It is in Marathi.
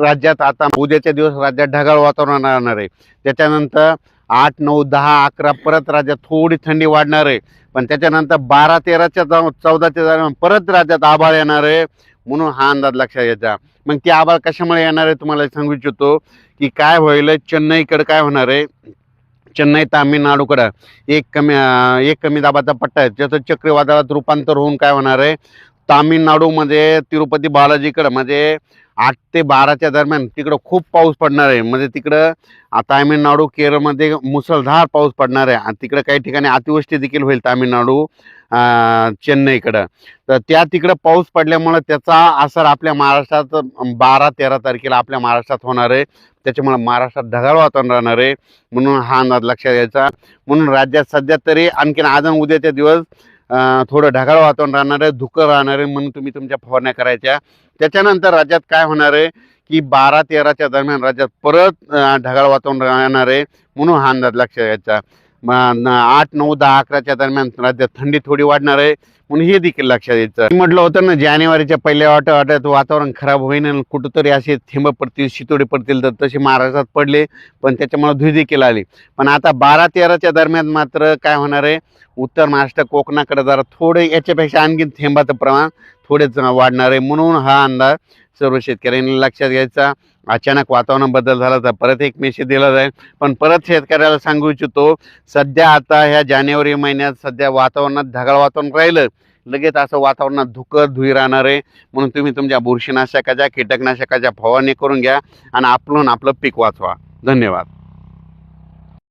राज्यात आता उद्याच्या दिवस राज्यात ढगाळ वातावरण राहणार आहे. त्याच्यानंतर आठ नऊ दहा अकरा परत राज्यात थोडी थंडी वाढणार आहे. पण त्याच्यानंतर बारा तेराच्या जाऊ- चौदाच्या दरम्यान परत राज्यात आभाळ येणार आहे. म्हणून हा अंदाज लक्षात घ्यायचा. मग ती आभाळ कशामुळे येणार आहे तुम्हाला सांगू इच्छितो की काय होईल चेन्नईकडं काय होणार आहे? चेन्नई तामिळनाडूकडं. एक कमी एक कमी दाबाचा पट्टा आहे. त्याचं चक्रीवादळात रूपांतर होऊन काय होणार आहे? तामिळनाडूमध्ये तिरुपती बालाजीकडं म्हणजे आठ ते बाराच्या दरम्यान तिकडं खूप पाऊस पडणार आहे. म्हणजे तिकडं तामिळनाडू केरळमध्ये मुसळधार पाऊस पडणार आहे. आणि तिकडं काही ठिकाणी अतिवृष्टी देखील होईल तामिळनाडू चेन्नईकडं. तर त्या तिकडं पाऊस पडल्यामुळं त्याचा असर आपल्या महाराष्ट्रात बारा तेरा तारखेला आपल्या महाराष्ट्रात होणार आहे. त्याच्यामुळे महाराष्ट्रात ढगाळ वातावरण राहणार आहे. म्हणून हा अंदाज लक्षात घ्यायचा. म्हणून राज्यात सध्या तरी आणखीन आज उद्याच्या दिवस थोडं ढगाळ वातावरण राहणार आहे धुकं राहणार आहे म्हणून तुम्ही तुमच्या फवारण्या करायच्या. त्याच्यानंतर राज्यात काय होणार आहे की बारा तेराच्या दरम्यान राज्यात परत ढगाळ वातावरण राहणार आहे म्हणून हा अंदाज लक्षात घ्यायचा. आठ नऊ दहा अकराच्या दरम्यान राज्यात थंडी थोडी वाढणार आहे. म्हणून हे देखील लक्षात यायचं. म्हटलं होतं ना जानेवारीच्या पहिल्या वाट वाट्यात वातावरण खराब होईन कुठंतरी असे थेंब पडतील शितोडे पडतील तर तसे महाराष्ट्रात पडले पण त्याच्यामुळे धुई देखील आली. पण आता बारा तेराच्या दरम्यान मात्र काय होणार आहे? उत्तर महाराष्ट्र कोकणाकडे जरा थोडे याच्यापेक्षा आणखी थेंबाचं प्रमाण थोडेच वाढणार आहे म्हणून हा अंदाज सर्व शेतकऱ्यांनी लक्षात घ्यायचा. अचानक वातावरण बदल झाला तर परत एक मेसेज दिला जाईल. पण परत शेतकऱ्याला सांगू इच्छितो सध्या आता ह्या जानेवारी महिन्यात सध्या वातावरणात ढगाळ वातावरण राहिलं. लगेच असं वातावरणात धुकं धुई राहणार आहे. म्हणून तुम्ही तुमच्या बुरशीनाशकाच्या कीटकनाशकाच्या फवारणी करून घ्या आणि आपण आपलं पीक वाचवा. धन्यवाद.